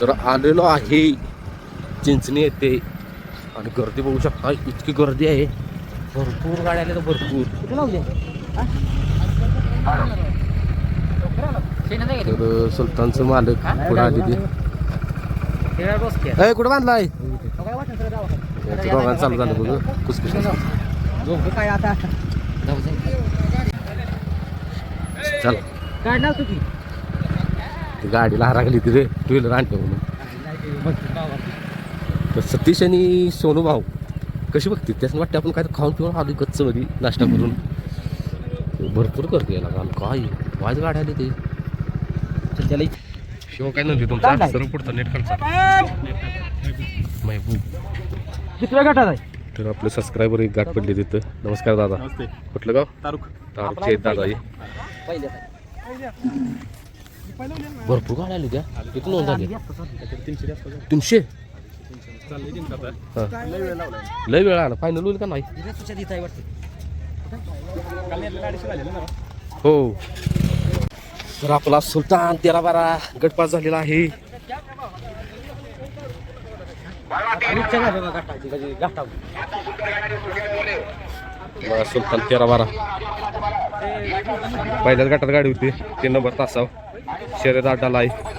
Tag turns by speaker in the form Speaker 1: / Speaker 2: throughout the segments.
Speaker 1: तर आलेलो आहे. चिंचणी येते. आणि गर्दी बघू शकता इतकी गर्दी आहे. भरपूर गाड्या आल्या तर भरपूर. कुठे लावले? तर सुलतानचं मालक पुढे आले ते कुठं बांधलाय? यांचं दोघांचं चालू झालं बघ. कुसकुस
Speaker 2: काय आता?
Speaker 1: चल.
Speaker 2: काय नाव तुझी?
Speaker 1: गाडीला हरागली ती रे. टू व्हीलर आणतो म्हणून. तर सतीश आणि सोनू भाऊ कशी बघते? त्याचं वाटतं आपण काय खाऊन पिऊन आलो गच्च मध्ये नाश्ता करून. भरपूर करते याला काम काय? वाज गाड्या आली ते
Speaker 2: त्याला
Speaker 1: शिव काय नव्हती तुमचा?
Speaker 2: काय?
Speaker 1: सर्व पुढचा नेट महबूब.
Speaker 2: गटात आहे?
Speaker 1: तर आपले सबस्क्रायबर एक गाठ पडली तिथं. नमस्कार दादा. कुठलं गाव?
Speaker 3: तारुक
Speaker 1: आहेत दादा. भरपूर गाड्या आली त्या किती नोंद झाली.
Speaker 3: तीनशे? जास्त लय वेळ लावलाय
Speaker 1: आला. फायनल होईल का नाही? हो. तर आपला सुलतान तेरा बारा गटपास झालेला आहे. बघा, सुलतान तेरा बारा पहिल्याच गटात गाडी होती. तीन नंबर तासाव शर्यत अड्डाला आहे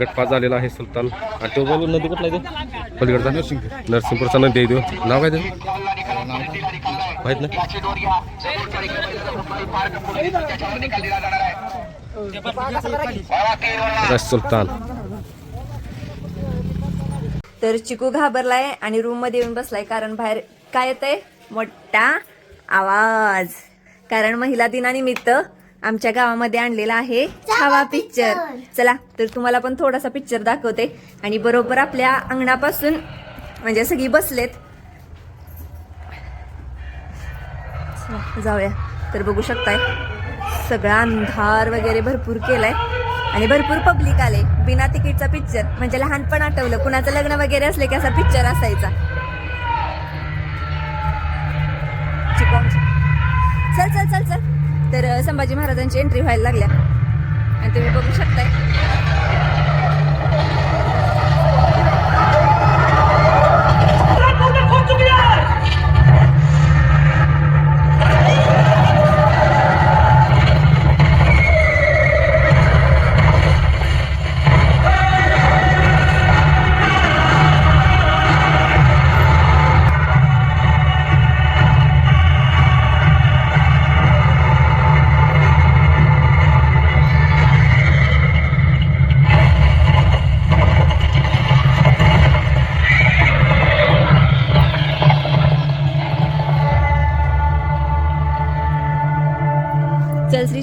Speaker 1: गटपास झालेला आहे सुलतान. आणि तो बोलून नदी कुठला आहे पलीकडचा. नरसिंगपूर नरसिंगपूरचा नदी आहे तो. नाव काय ते माहीत ना रस सुलतान.
Speaker 4: तर चिकू घाबरलाय आणि रूममध्ये येऊन बसलाय कारण बाहेर काय येत आहे मोठा आवाज. कारण महिला दिनानिमित्त आमच्या गावामध्ये आणलेला आहे छावा पिक्चर चला तर तुम्हाला पण थोडासा पिक्चर दाखवते. आणि बरोबर आपल्या अंगणापासून म्हणजे सगळी बसलेत. जाऊया. तर बघू शकताय सगळा अंधार वगैरे भरपूर केलाय. आणि भरपूर पब्लिक आले. बिना तिकीटचा पिक्चर म्हणजे लहानपण आठवलं. कुणाचं लग्न वगैरे असले की असा पिक्चर असायचा. चल चल चल चल. तर संभाजी महाराजांची एंट्री व्हायला लागल्या. आणि तुम्ही बघू शकताय.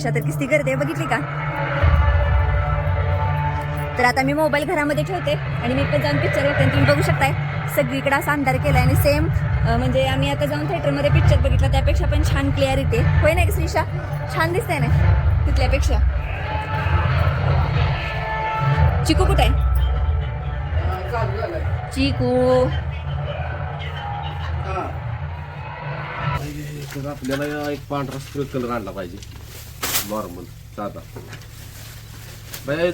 Speaker 4: चल श्रीषा तर किस्ती करते बघितली का? तर आता मी मोबाईल घरामध्ये ठेवते आणि मी पण जाऊन पिक्चर बघते. आणि तुम्ही बघू शकताय सगळीकडे असा अंधार केलाय आणि सेम म्हणजे आम्ही आता जाऊन थिएटरमध्ये पिक्चर बघितला. त्यापेक्षा पण छान क्लिअर येते होय ना श्रीषा? छान दिसतंय ना? तिथल्यापेक्षा. चिकू कुठे आहे? चिकू.
Speaker 1: आपल्याला एक पांढरा कलर आणला पाहिजे. नॉर्मल साधा. बाय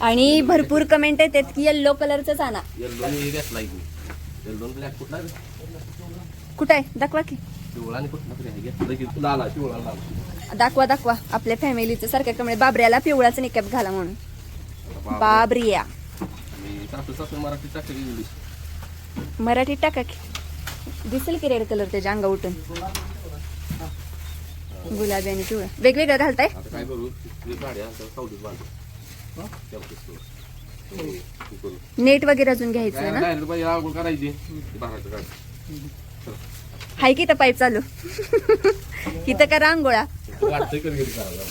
Speaker 4: आणि भरपूर कमेंट येतात की येल्लो कलरचाच आणा.
Speaker 1: येल्लो घेतला इथे येल्लो ब्लॅक कुठला रे?
Speaker 4: कुठं आहे? दाखवा की.
Speaker 1: पिवळा आणि कुठला तरी आहे. घेतलं की लाला पिवळा लाला
Speaker 4: दाखवा दाखवा. आपल्या फॅमिलीचं सारख्या कमेंट बाबऱ्याला पिवळाच निकॅप घाला म्हणून. बाबरिया
Speaker 1: आणि सासू सासू मराठी टाकली इंग्लिश
Speaker 4: मराठीत टाका की. दिसेल की रेड कलर त्याच्या अंगा उठून? गुलाबी आणि पिवळा वेगवेगळं घालताय
Speaker 1: आता काय करू गाड्या सावलीत बांधू त्याला किसतो. करू.
Speaker 4: नेट वगैरे अजून घ्यायचं ना
Speaker 1: नाही, बाहेरचं काढ.
Speaker 4: हाय की तर पाईप चालू इथं का रांगोळा
Speaker 1: वाटतंय कधी कधी करायला.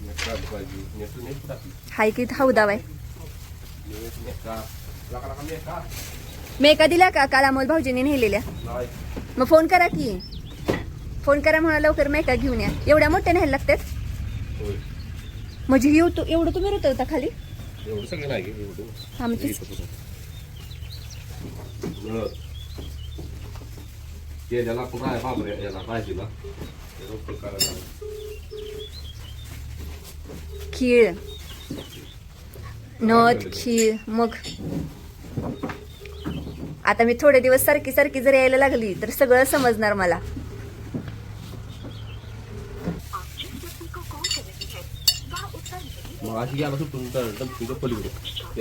Speaker 1: नेट काढलं पाहिजे. नेट- नेट टाकली.
Speaker 4: हाय की हौदाव आहे
Speaker 1: नेट- नेट का? लाका- लाका नेट का?
Speaker 4: मेका दिल्या का काल अमोल भाऊजींनी नेलेल्या. मग फोन करा की फोन करा म्हणा लवकर मेका घेऊन या एवढ्या मोठ्या न्यायला लागतात. म्हणजे येऊ तू एवढं तुम्ही होतं होता खाली
Speaker 1: एवढं सगळं नाही.
Speaker 4: हा, मग तेच.
Speaker 1: आपण राय बाबरे याला करायला.
Speaker 4: खीळ नथ खीळ मग आता मी थोडे दिवस सारखी सारखी जर यायला लागली तर सगळं समजणार मला.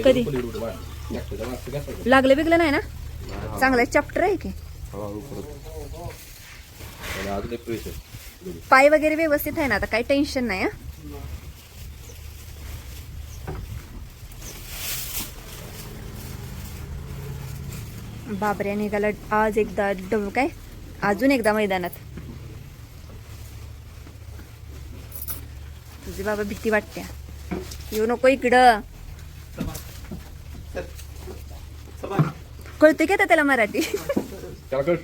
Speaker 4: कधी? लागलं बिगलं नाही ना? चांगला चॅप्टर आहे की? पाय वगैरे व्यवस्थित आहे ना आता काही टेन्शन नाही बाबऱ्या निघाला आज एकदा डब काय? अजून एकदा मैदानात. तुझी बाबा भीती वाटते. येऊ नको इकडं. कळतोय का त्याला मराठी?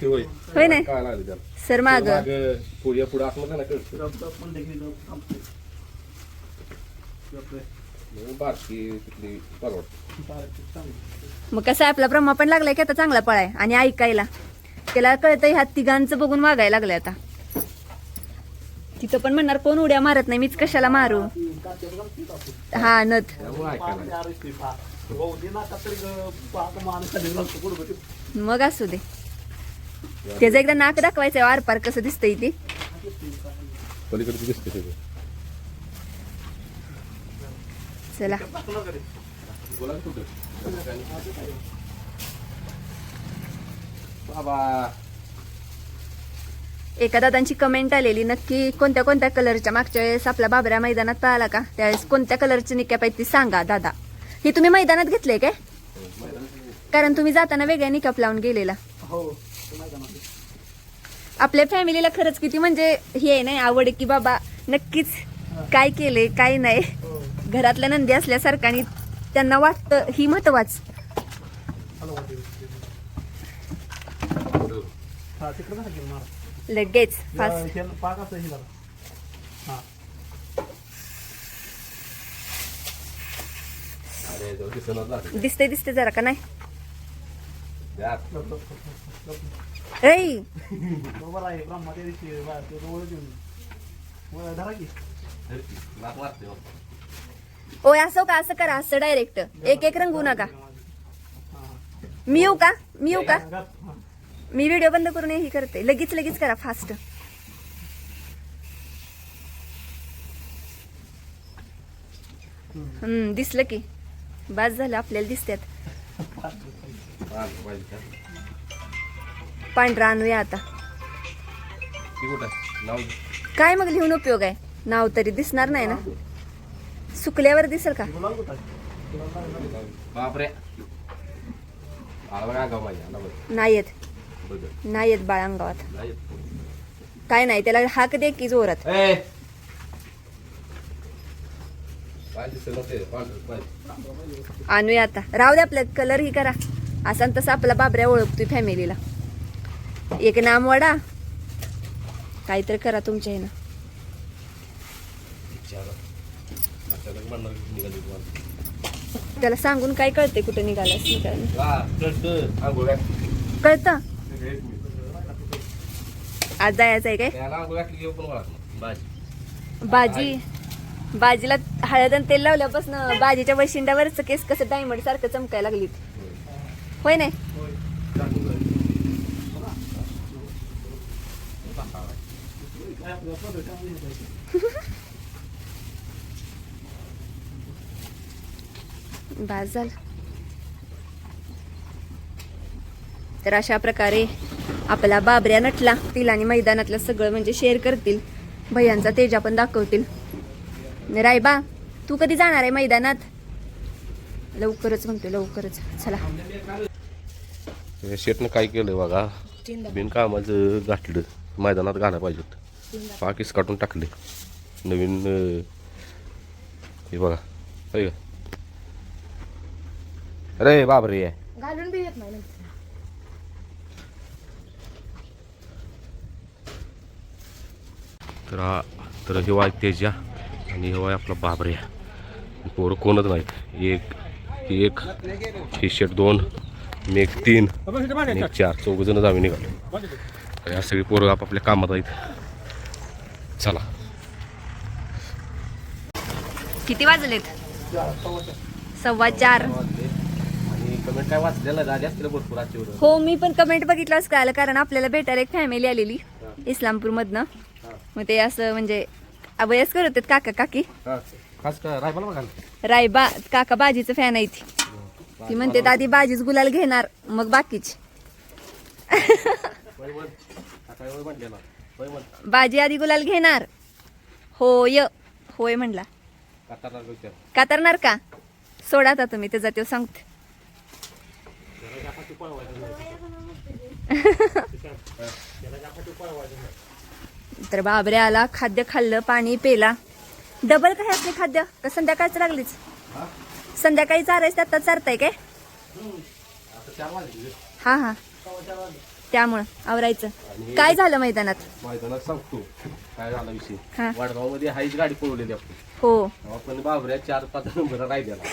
Speaker 1: होय.
Speaker 4: नाही?
Speaker 1: काय लागलं त्याला?
Speaker 4: सर माग.
Speaker 1: मागं, पुढे कळतं मग बारकी तिथली परवडते
Speaker 4: मग कसं आहे आपला ब्रह्मा पण लागलाय की आता चांगला पळाय आणि ऐकायला त्याला कळतंय ह्या तिघांचं बघून वागायला लागलंय आता. तिथं पण म्हणणार कोण उड्या मारत नाही मीच कशाला मारू? हा नथ.
Speaker 1: त्यामुळे ऐकायला
Speaker 4: मग असू दे. त्याचं एकदा नाक दाखवायचं आरपार कसं दिसतंय ते.
Speaker 1: पलीकडे दिसते सगळं.
Speaker 4: चला. एका दादांची कमेंट आलेली नक्की कोणत्या कोणत्या कलरच्या मागच्या वेळेस आपला बाबऱ्या मैदानात पळाला का? त्यावेळेस कोणत्या कलरची निक्या पाहिजे ती सांगा दादा. हे तुम्ही मैदानात घेतलंय काय? कारण तुम्ही जाताना वेगळ्या निकाप लावून गेलेला. आपल्या फॅमिलीला खरंच किती म्हणजे हे नाही आवड की बाबा नक्कीच काय केलंय काय नाही. घरातल्या नंदी असल्यासारखं आणि त्यांना वाटतं ही महत्वाच. लगेच फास्ट दिसते दिसते जरा का नाही? ओय असं का असं करा असं डायरेक्ट एक एक रंगू नका. मी येऊ का? मी येऊ का? मी व्हिडिओ बंद करून हे करते. लगेच लगेच करा फास्ट हम्म दिसलं की. बास झालं आपल्याला
Speaker 1: का?
Speaker 4: पांढरा आणूया आता. काय मग लिहून उपयोग आहे? नाव तरी दिसणार नाही ना? सुकल्यावर दिसेल का?
Speaker 1: बापरे.
Speaker 4: नाही येत. नाही येत बाळांगावात. काय नाही त्याला हाक दे की जोरात. आणूया आता. राहू दे आपलं कलर ही करा. असा तसा आपला बाबऱ्या ओळखतोय फॅमिलीला. एक नाम वडा. काहीतरी करा तुमच्या ह्यानं
Speaker 1: विचारा. अचानक म्हणणार की निघाली तुम्हाला.
Speaker 4: त्याला सांगून काय कळते कुठं निघालास निघाल
Speaker 1: कळतं.
Speaker 4: आज जायचं आहे काय.
Speaker 1: बाजी
Speaker 4: बाजीला हळद आणि तेल लावल्यापासून बाजीच्या वशिंडावरच केस कसं डायमंड सारखं चमकायला लागली होय नाही? बास झालं तर अशा प्रकारे आपला बाबऱ्या नटला तिला आणि मैदानातलं सगळं म्हणजे शेअर करतील. भैयांचा तेजा पण दाखवतील. रायबा तू कधी जाणार आहे मैदानात? लवकरच म्हणतो लवकरच. चला.
Speaker 1: शेटनं काय केलं बघा? बिनकामाचं गाठलं मैदानात घाला पाहिजेत. पाकिस काढून टाकले. नवीन हे बघा. होय का अरे बापरे.
Speaker 4: घालून बी येत नाही
Speaker 1: तर हा तर हे वाय तेजा आणि हे वाय आपला बाबऱ्या पोरं कोणच नाहीत. एक एक ही शेट दोन मी एक तीन आणि एक चार. चौघ जणच आम्ही निघालो. तर या सगळी पोरं आपापल्या कामात आहेत. चला.
Speaker 4: किती वाजलेत? सव्वा चार.
Speaker 1: कमेंट काय वाचलेलं? झाले असतील भरपूर आजची.
Speaker 4: हो मी पण कमेंट बघितलंच कळालं कारण आपल्याला भेटायला एक फॅमिली आलेली इस्लामपूरमधनं.
Speaker 1: हा.
Speaker 4: मग ते असं म्हणजे वयस्कर होते काका काकी.
Speaker 1: खास रायबाला बघा
Speaker 4: रायबा काका बाजीचं फॅन आहे ती. ती म्हणते आधी बाजीच गुलाल घेणार मग बाकीची. बाजी आधी गुलाल घेणार. होय होय म्हणला. कातरणार का? सोडा आता तुम्ही त्याचा तो सांगते. तर बाबरे आला खाद्य खाल्लं पाणी पेला. डबल काय असले खाद्य? का संध्याकाळच लागलीच? संध्याकाळी चारायचं आता चारताय काय. हा हा. त्यामुळं आवरायचं. काय झालं मैदानात?
Speaker 1: मैदानात सांगतो. काय झाला विषय?
Speaker 4: हा.
Speaker 1: वडगावमध्ये हाईच गाडी पळवलेली आपण
Speaker 4: हो.
Speaker 1: आपण बाबऱ्या चार पाच नंबर राहिलेला.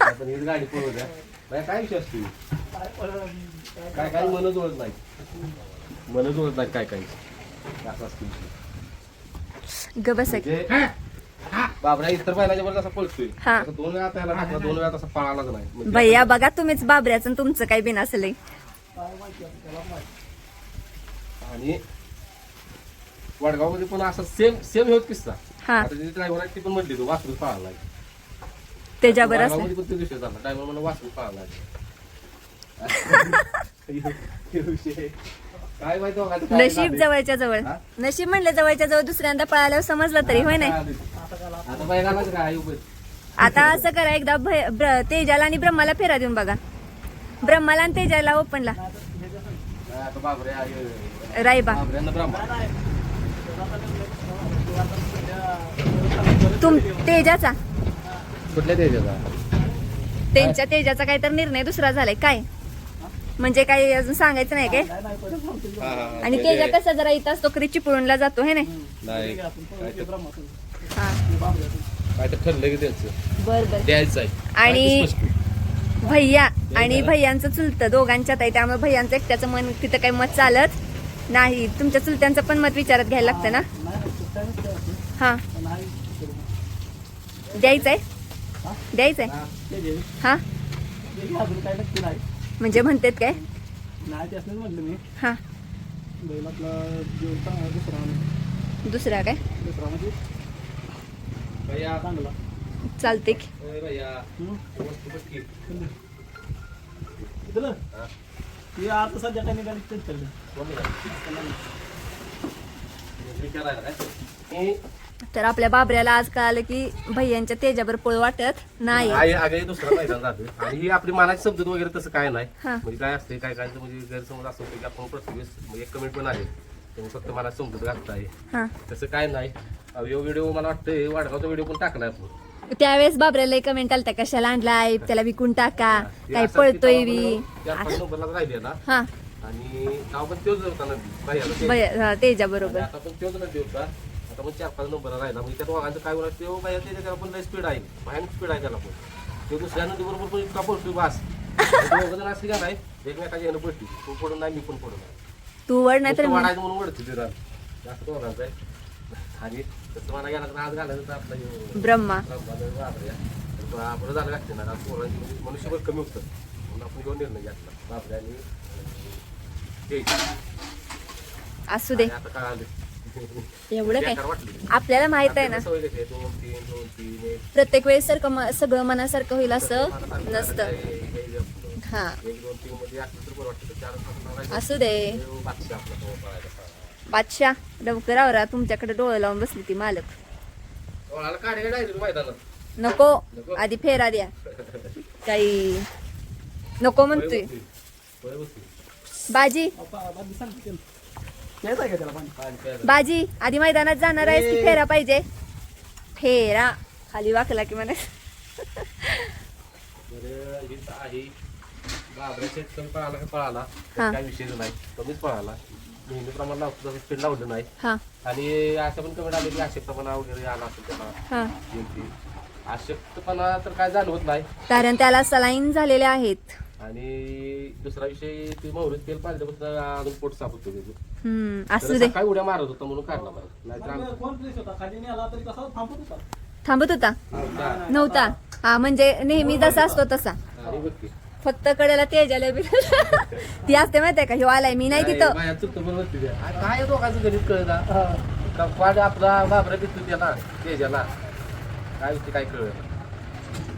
Speaker 1: आपण हीच गाडी पळवल्या. काय विषय असतो? काय काय मन जुळत नाही. मन जुळत नाही काय काय असं असतं विषय.
Speaker 4: ग बस
Speaker 1: म्हणजे बाबऱ्या इतर पळतोय.
Speaker 4: हा.
Speaker 1: दोन वेळा त्याला टाकला दोन वेळा तसा पळालाच नाही म्हणजे
Speaker 4: भैया बघा तुम्हीच बाबऱ्याचं आणि तुमचं काही बिन असलंय.
Speaker 1: आणि वडगावमध्ये पण असा सेम सेम होत किस्सा.
Speaker 4: हा.
Speaker 1: आता जी ड्रायव्हर आहे ती पण म्हणली तू वासरू पळाला
Speaker 4: असलं
Speaker 1: वडगावमध्ये पण तो विषय झाला ड्रायव्हर मला वासरू पळाला विषय काय माहिती दोघांचं काय
Speaker 4: नशीब? जवळच्या जवळ.
Speaker 1: हा?
Speaker 4: नशीब म्हणलं जवळच्या जवळ दुसऱ्यांदा पळाल्यावर समजलं तरी होय नाही?
Speaker 1: आता उभं?
Speaker 4: असं करा एकदा भय- ब्र- तेजाला आणि ब्रह्माला फेरा देऊन बघा. ब्रह्माला आणि तेजाला ओपनला.
Speaker 1: आता बाबरे आहे.
Speaker 4: रायबा.
Speaker 1: बाबऱ्यांना ब्राह्मण
Speaker 4: तुम तेजाचा.
Speaker 1: कुठल्या द्यायचा
Speaker 4: त्यांच्या तेजाचा काय तर निर्णय दुसरा झालाय. काय? म्हणजे काही अजून सांगायचं नाही काय? आणि तेजा कसा जरा इथं असतो कधी चिपळूणला जातो हे नाही?
Speaker 1: नाही काय तर-
Speaker 4: हा.
Speaker 1: काय तर ठरलं की त्यांचं.
Speaker 4: बर बर.
Speaker 1: द्यायचं आहे.
Speaker 4: आणि
Speaker 1: काय ते स्पष्ट.
Speaker 4: भैया आणि भैयांचं चुलतं दोघांच्यात आहे त्यामुळे भैयांचं एकट्याचं मन तिथं काही मत चालत नाही. तुमच्या चुलत्यांचं पण मत विचारात घ्यायला लागतं ना? हा. द्यायचंय द्यायचंय. हा
Speaker 2: काय
Speaker 4: म्हणजे म्हणतात काय? हा.
Speaker 2: दुसरा
Speaker 4: काय?
Speaker 2: म्हणजे?
Speaker 1: भैया
Speaker 2: चांगला.
Speaker 4: चालते की.
Speaker 2: सध्या
Speaker 1: आहे? काय?
Speaker 4: तर आपल्या बाबऱ्याला आज कळालं की भैयांच्या तेजावर पळ वाटत नाही.
Speaker 1: आई अगं दुसरं मैदान जातं आणि ही आपली मनाची समजूत वगैरे तसं काय नाही.
Speaker 4: हा.
Speaker 1: म्हणजे काय असते काय काय म्हणजे गैरसमज असं होतं की आपण प्रत्येक वेळेस म्हणजे एक कमेंट पण आहे. तुम्ही फक्त मला समजूत घालताय
Speaker 4: हा.
Speaker 1: तसं काय नाही. व्हिडिओ मला वाटतं वाडगावचा व्हिडिओ पण टाकलाय आपण.
Speaker 4: त्यावेळेस बाबऱ्याला कमेंट आलता कशाला आणलाय? त्याला विकून टाका. काही
Speaker 1: असं
Speaker 4: पळतोय बी.
Speaker 1: चार पाच नंबरला राहिले ना.
Speaker 4: हा.
Speaker 1: आणि नाव पण तोच होता ना भैयाला ते.
Speaker 4: भैया तेजा.
Speaker 1: आणि
Speaker 4: बरोबर
Speaker 1: आता पण तोच नदी होता आता पण चार पाच नंबर राहिला. म्हणजे त्या दोघांचं काय बोलायचं ते भैया त्याच्या त्याला पण लय स्पीड आहे. भयानक स्पीड आहे त्याला पण. तो दुसऱ्या नदी बरोबर पण इतका पळतोय बास. दोघं असली का नाही एकमेकाच्या येणं पडते तू पडून नाही मी पण पडून
Speaker 4: तू वड नाही तर.
Speaker 1: वाढायचं म्हणून वडते ते रान. जास्त दोघांचं आहे. आणि तसं मला गेला तर आज घालायचं तर आपला
Speaker 4: ब्रह्मा.
Speaker 1: तो झालं ना पोरांची म्हणजे मनुष्यबळ कमी होतं. म्हणून आपण घेऊन निर्णय घेतला. आणि.
Speaker 4: असू दे.
Speaker 1: आता काय आलं?
Speaker 4: एवढं काय? आपल्याला माहीत आहे ना. प्रत्येक वेळेस सारखं म- सगळं मनासारखं होईल असं नसतं. हा. असू दे.
Speaker 1: देव बादशाह आपला तो पळायचा सारा.
Speaker 4: बादशाह लवकर आवरा. तुमच्याकडे डोळे लावून बसली ती मालक. नको? आधी फेरा द्या. काही नको म्हणतोय. बाजी.
Speaker 2: आहे का त्याला पाणी.
Speaker 4: बाजी आधी मैदानात जाणार आहेस की फेरा पाहिजे? फेरा. खाली वाकला की म्हणे.
Speaker 1: बरं, ही तर आहे. बाबऱ्या शेत कमी पळाला का पळाला? तर
Speaker 4: हा.
Speaker 1: काय विषय नाही. कमीच पळाला. नेहमीप्रमाणे लावतो तसं स्पीड लावलं नाही.
Speaker 4: हा.
Speaker 1: आणि असं पण कमी आले की अशक्तपणा वगैरे आला असेल त्याला.
Speaker 4: हा.
Speaker 1: अशक्तपणा तर काय जाणवत नाही.
Speaker 4: कारण त्याला सलाईन झालेले आहेत.
Speaker 1: आणि दुसरा विषय ते मोहरीत तेल पाहिल्यापासून अजून पोट साफ होतो त्याचं.
Speaker 4: हम्म
Speaker 1: तर
Speaker 4: असू दे.
Speaker 1: सकाळी उड्या मारत होता म्हणून काढला बरं. नाहीतर आम्ही-
Speaker 2: कोण प्लेस होता? खाली नाही आला तरी कसा थांबत होता?
Speaker 4: थांबत होता? नव्हता. हा म्हणजे नेहमी जसा असतो तसा.
Speaker 1: आणि बघ की.
Speaker 4: फक्त कडेला तेजाला बी ती असते माहितीये का? ह्यो आलाय मी नाही तिथं.
Speaker 1: बाया चुकतं पण नसते त्या. आ, काय दोघांचं गणित कळलं का पाड आपला बाबरा दिसतो त्याला तेजाला. काय होते काय कळलं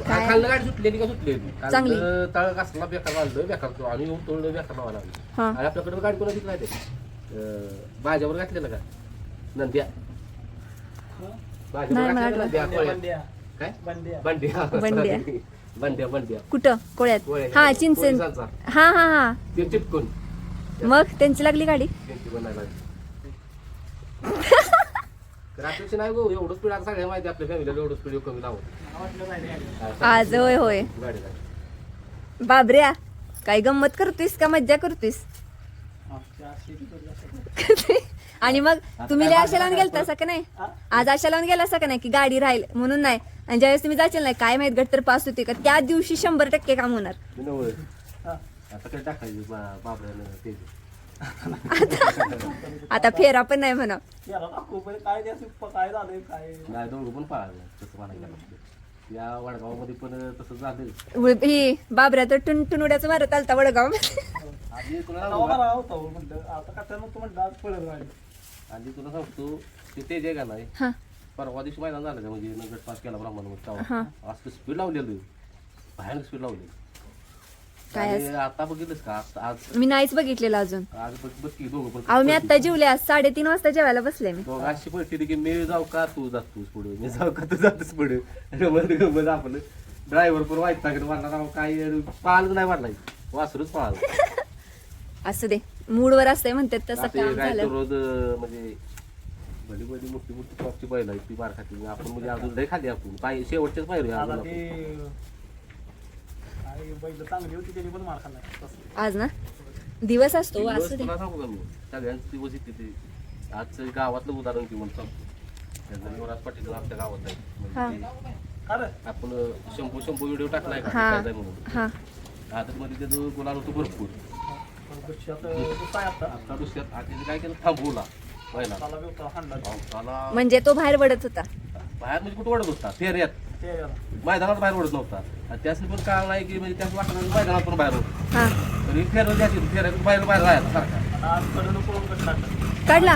Speaker 4: काय?
Speaker 1: खाल्लं गाडी का
Speaker 4: चांगली.
Speaker 1: तळ कसला बेकार बेकार तो. आणि येऊन तोडलं बेकार लावा लागली.
Speaker 4: हा.
Speaker 1: आणि आपल्याकडे गाडी कोणा दिली ते. भाज्यावर घातलेलं का? नंद्या. भाज्यावर
Speaker 4: नाही, मला
Speaker 1: घातलेलं नंद्या, कोळ्या.
Speaker 2: बंड्या
Speaker 1: काय?
Speaker 2: बंड्या.
Speaker 1: बंड्या.
Speaker 4: बंड्या.
Speaker 1: बंड्या बंड्या.
Speaker 4: कुठं? कोळ्यात?
Speaker 1: कोळ्या.
Speaker 4: हा. हा हा हा.
Speaker 1: ते चिपकून.
Speaker 4: मग त्यांची लागली गाडी?
Speaker 1: त्यांची बनायला रात्रीची नाही गो एवढं स्पीड आता सगळ्या माहिती आपल्या फॅमिलीला एवढं स्पीड कमी लावत. हा,
Speaker 4: आज होय होय. बाबऱ्या काय गंमत करतोयस का? मज्जा करतोयस. आणि मग तुम्ही लय आशा लावून गेलता असं का नाही?
Speaker 2: हा?
Speaker 4: आज आशा लावून गेला असं का नाही की गाडी राहील म्हणून नाही? आणि ज्यावेळेस तुम्ही जाचाल नाही काय माहीत गट तर पास होते का? त्या दिवशी शंभर टक्के काम होणार.
Speaker 1: आता
Speaker 4: फेरा पण नाही म्हणा.
Speaker 2: याला टाकू पण काय ते असं काय झालंय काय?
Speaker 1: नाही दोघं पण पळालं तसं म्हणायला गेलं. या वडगावामध्ये पण तसं झालं
Speaker 4: उळ- ही बाबऱ्या तर टुन उड्याचं मारत आलता वडगाव.
Speaker 1: आधी तुला
Speaker 2: नाव
Speaker 1: सांगू का?
Speaker 2: मला होता हो आता का त्यानं तू म्हटलं आज पळत गाडी
Speaker 1: आधी तुला सांगतो ते तेज आहे. का नाही
Speaker 4: हा.
Speaker 1: परवा दिवशी मैदान झालं का म्हणजे नगट पास केला ब्राह्मण
Speaker 4: हा.
Speaker 1: आज स्पीड लावलेलं. भयानक स्पीड लावली.
Speaker 4: काय
Speaker 1: आणि आता बघितलंस का? आज- आज
Speaker 4: मी नाहीच बघितलेलं अजून.
Speaker 1: आज बघ बघ की दोघं पण
Speaker 4: अहो मी आता जेवले आज साडेतीन वाजता जेवायला बसले मी.
Speaker 1: दोघं अशी परिस्थिती की मी जाऊ का तू जातोस पुढे. मी जाऊ का तू जातोस पुढे. गमत गमत आपलं ड्रायव्हर पण वाईट टाकत वाटला राव काय पाळलं नाही वाटला वासरूच पाळलं
Speaker 4: असू दे. मूडवर असतंय म्हणतात तसं
Speaker 1: आता
Speaker 4: काम
Speaker 1: काय
Speaker 4: झालं.
Speaker 1: रोज अं, म्हणजे भली भली मोठी मोठी टॉपची बैल ती बार खाती आपण म्हणजे अजून लय खाली आपण. काय शेवटच्याच पाहिजे
Speaker 2: आता ते बैल चांगली होती त्याची पण मार खाल्ला. तसं.
Speaker 4: आज ना? दिवस असतो असू दे.
Speaker 1: तुला सांगू का मी? सगळ्यांचे दिवस येते ते आजचं गावातलं उदाहरण घेऊन सांगतो त्यांचा युवराज पाटील आमच्या गावात आहे. म्हणजे? आपण शंभू शंभू व्हिडिओ टाकलाय का?
Speaker 4: हा.
Speaker 1: काय जाय म्हणून.
Speaker 4: हा.
Speaker 1: आता मध्ये त्याचं गुलाल होतो भरपूर.
Speaker 2: काय आता.
Speaker 1: आता दुसऱ्यात आता त्याचं काय केलं? थांबवला. पहिला.
Speaker 2: त्याला बी होता हाणला
Speaker 1: पावसाला
Speaker 4: म्हणजे तो बाहेर पडत होता.
Speaker 1: बाहेर म्हणजे कुठं ओढत होता? फेऱ्यात
Speaker 2: ते याला.
Speaker 1: मैदानात बाहेर ओढत नव्हता. आणि पण काळ नाही की म्हणजे त्याच वाटलं मैदानात पण बाहेर होत.
Speaker 4: हा.
Speaker 1: तरी फेरत द्यायची फेऱ्यात बाहेर बाहेर राहायला सारखा.
Speaker 4: काढला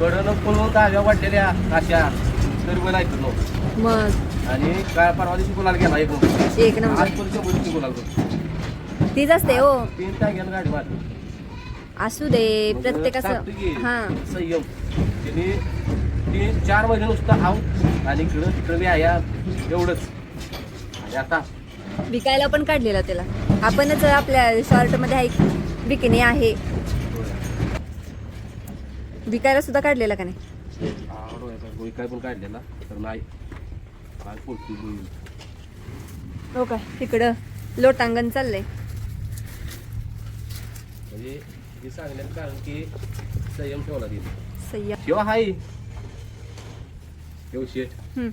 Speaker 1: कडनं पळून दहाव्या वाटलेल्या अशा तरी पण ऐकत नव्हतं
Speaker 4: मग?
Speaker 1: आणि काय परवा दिवशी गुलाल गेला एक
Speaker 4: एक नंबर.
Speaker 1: आज पण शंभर दिवशी गुलाल करतो
Speaker 4: तीच असते हो.
Speaker 1: तीन टाक्यानं गाडी मारली.
Speaker 4: असू दे प्रत्येकाचं. हा.
Speaker 1: संयम. त्यांनी तीन चार महिने नुसतं आऊट आणि इकडं तिकडं व्यायाम एवढंच. आणि आता?
Speaker 4: विकायला पण काढलेला त्याला. आपणच आपल्या शॉर्टमध्ये आहे बिकिनी आहे. विकायला सुद्धा काढलेला का नाही?
Speaker 1: काय पण काढलेला. तर नाही.
Speaker 4: हो काय तिकडं लोटांगण चाललंय.
Speaker 1: म्हणजे हे सांगण्याचं कारण की संयम ठेवला तिने.
Speaker 4: सय्या
Speaker 1: किंवा हाय. शेट
Speaker 4: हम्म.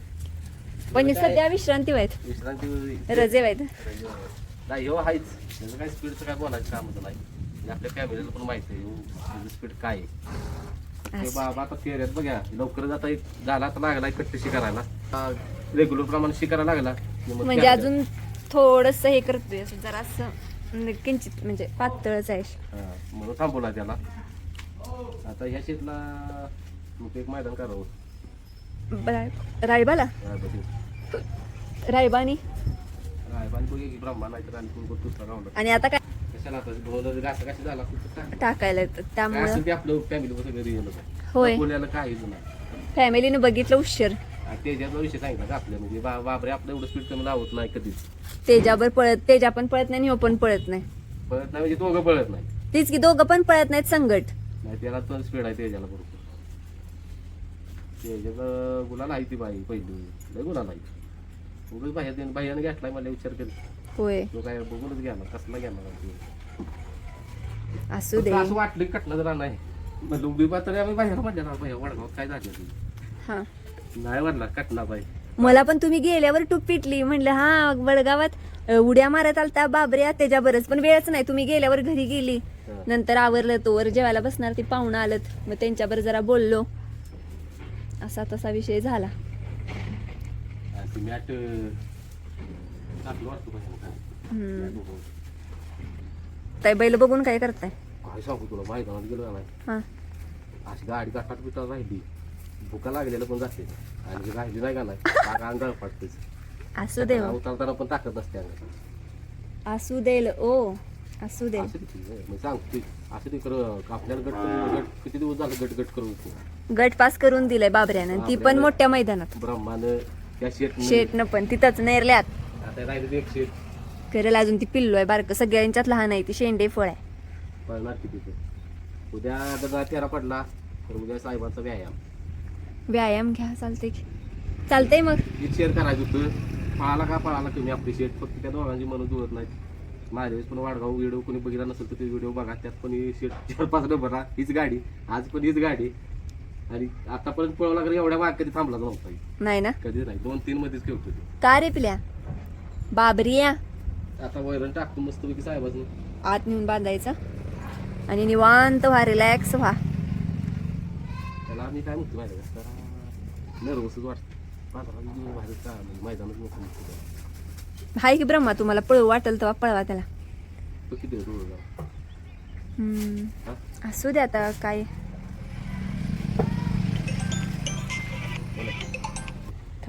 Speaker 4: पण सध्या विश्रांती आहेत
Speaker 1: विश्रांती
Speaker 4: रजे आहेत
Speaker 1: नाही हो हायच. त्याचं काय स्पीडचं काय बोलायचं कामच नाही. आणि आपल्या फॅमिलीला पण माहिती आहे त्याचं स्पीड काय आहे. ते बाबा आता फेऱ्यात बघा लवकरच आता एक झाला आता लागला कट्टे शिकारायला. रेग्युलर प्रमाणे शिकायला लागला. की मग
Speaker 4: म्हणजे अजून थोडस हे करतोय असं जरा असं किंचित म्हणजे पातळच आहे.
Speaker 1: हा, म्हणून थांबवला त्याला. आता ह्या शेतला मग एक मैदान करावं.
Speaker 4: राय- रायबाला. रायबानी?
Speaker 1: आणि
Speaker 4: आता काय. टाकायला त्यामुळं होय. फॅमिलीने बघितलं उशीर.
Speaker 1: आणि त्याच्यातला विषय सांगितला का आपल्या? म्हणजे बाबरे आपलं एवढं स्पीड कमी लावत नाही कधीच
Speaker 4: तेजावर पळत तेजा पण पळत नाही आणि हो पण पळत नाही.
Speaker 1: पळत नाही म्हणजे दोघं पळत नाही.
Speaker 4: तीच की दोघं पण पळत नाहीत संगट.
Speaker 1: नाही त्याला पण स्पीड आहे त्याच्याला बरोबर गुलाल आहे ती बाई पहिली. लय गुलाल आहे. उगाच बाहेर देऊन बाह्यानं घेतलाय मला विचार
Speaker 4: होय.
Speaker 1: तो काय बघूनच घ्या कसला घ्या
Speaker 4: असू दे.
Speaker 1: असं वाटलं की कटलं जरा नाही. तरी आम्ही बाहेर म्हणलं ना बाहेर वडगावात काय झालं ते?
Speaker 4: हा.
Speaker 1: नाही म्हणला कटला बाई.
Speaker 4: मला पण तुम्ही गेल्यावर टूप पिटली. म्हणलं हा वडगावात अ, उड्या मारत आलता बाबऱ्या त्याच्या बरंच पण वेळच नाही. तुम्ही गेल्यावर घरी गेली. नंतर आवरलं तोवर जेवायला बसणार ती पाहुणं आलत. मग त्यांच्यावर जरा बोललो. असा तसा विषय झाला. ताई बैल बघून काय करताय?
Speaker 1: काय सांगू तुला मैदानात गेलो नाही?
Speaker 4: हा.
Speaker 1: अशी गाडी गाठात बिटात राहिली. भुका लागलेलं पण जाते. आणि राहिली नाही का नाही अंगाळ पाडतेच
Speaker 4: असू दे हो.
Speaker 1: उतरताना पण ताकद अंगात.
Speaker 4: असू देल ओ असू दे
Speaker 1: सांगतो असं ते कर आपल्याला गट गट किती दिवस झालं गट गट होतो
Speaker 4: गट पास करून दिलंय बाबऱ्यानं. ती पण. मोठ्या मैदानात.
Speaker 1: ब्रह्मानं त्या शेट
Speaker 4: शेटनं पण. तिथंच नेरल्यात.
Speaker 1: आता राहिली एक शेट.
Speaker 4: करेल अजून ती पिल्लो आहे बारक. सगळ्यांच्यात लहान आहे ती. शेंडे फळ आहे.
Speaker 1: पळणार किती ते उद्या तेरा पडला तर उद्या साहेबांचा व्यायाम.
Speaker 4: व्यायाम घ्या चालते की. चालतंय मग.
Speaker 1: शेअर करायचं होतं. पळाला का पळाला तुम्ही आपली शेट? फक्त त्या दोघांची मन जुळत नाही माझ्या वेळेस पण वाडगाव व्हिडिओ कोणी बघितला नसेल तर ते व्हिडिओ बघा. त्यात पण ही शेट चार पाच नंबर हीच गाडी. आज पण हीच गाडी. आणि आतापर्यंत पळवला कधी एवढ्या माग कधी थांबला नव्हता.
Speaker 4: नाही ना?
Speaker 1: कधी नाही. दोन तीन मध्येच खेळतो ते.
Speaker 4: का रे पिल्या? बाबरिया
Speaker 1: आता वैरण टाकतो मस्त पैकी साहेबाचं
Speaker 4: आत नेऊन बांधायचा. आणि निवांत व्हा रिलॅक्स व्हा.
Speaker 1: त्याला आम्ही काय म्हणतो माहिती आहे का? नर्वसच वाटतं. गेलो बाहेर का म्हणजे म्हणतो
Speaker 4: हाय की ब्रह्मा तुम्हाला पळू वाटेल तेव्हा पळवा त्याला.
Speaker 1: तो किती
Speaker 4: हम्म. असू दे आता काय?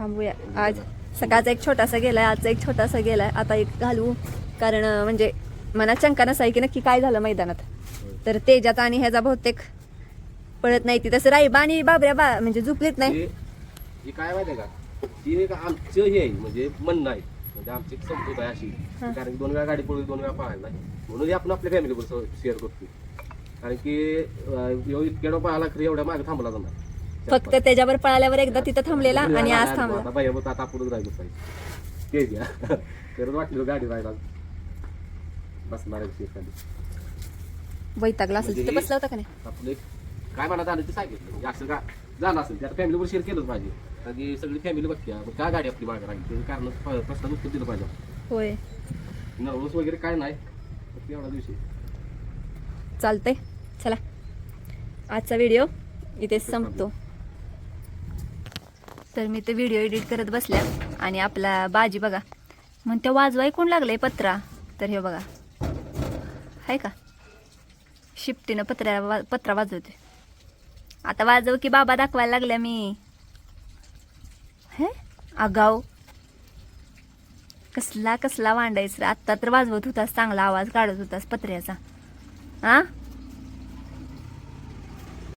Speaker 4: थांबूया. आज सकाळचा एक छोटासा गेलाय आजचा एक छोटासा गेलाय. आता एक घालू. कारण म्हणजे मनात शंका नसाय की नक्की काय झालं मैदानात. तर तेजात आणि ह्याचा बहुतेक पळत नाही ती. तसं राई आणि बाबऱ्या बा म्हणजे झुपलीत नाही.
Speaker 1: हे काय माहितीये का? ती एक आमचं हे आहे म्हणजे म्हणणं आहे. म्हणजे आमची एक समजूत आहे अशी.
Speaker 4: हा.
Speaker 1: कारण की दोन वेळा गाडी पडली दोन वेळा पळायला नाही. म्हणून हे आपण आपल्या फॅमिली बरोबर शेअर करतो कारण की अं, ह्यो इतक्या पळाला खरी एवढ्या मागे थांबला नाही.
Speaker 4: फक्त त्याच्यावर पळाल्यावर एकदा तिथं थांबलेला आणि आज थांबला.
Speaker 1: बाई मग आता आपणच राहिलो पाहिजे ते घ्या करत वाटलं गाडी राहिला बसणार आहे खाली.
Speaker 4: वैतागला असेल तिथे बसला होता का नाही?
Speaker 1: एक काय मनात आलं ते सांगितलं. म्हणजे असं का झालं असेल ते. आता फॅमिलीवर शेअर केलंच पाहिजे. की सगळी फॅमिली बघते मग का गाडी आपली मागे त्याचं कारण प- प्रश्नाचं उत्तर दिलं पाहिजे.
Speaker 4: होय.
Speaker 1: नर्वस वगैरे काय नाही. फक्त एवढा दिवशी.
Speaker 4: चालतंय. चला. आजचा व्हिडिओ इथे संपतो. तर मी ते व्हिडिओ एडिट करत बसल्या. आणि आपला बाजी बघा. मग त्या वाजवाय कोण लागलंय पत्रा? तर हे बघा. आहे का? शिफ्टीनं पत्र्या वा पत्रा वाजवते आता वाजव की बाबा दाखवायला लागल्या मी. हे? आगाव. कसला कसला वांडायचं आत्ता तर वाजवत होतास चांगला आवाज काढत होतास पत्र्याचा. हा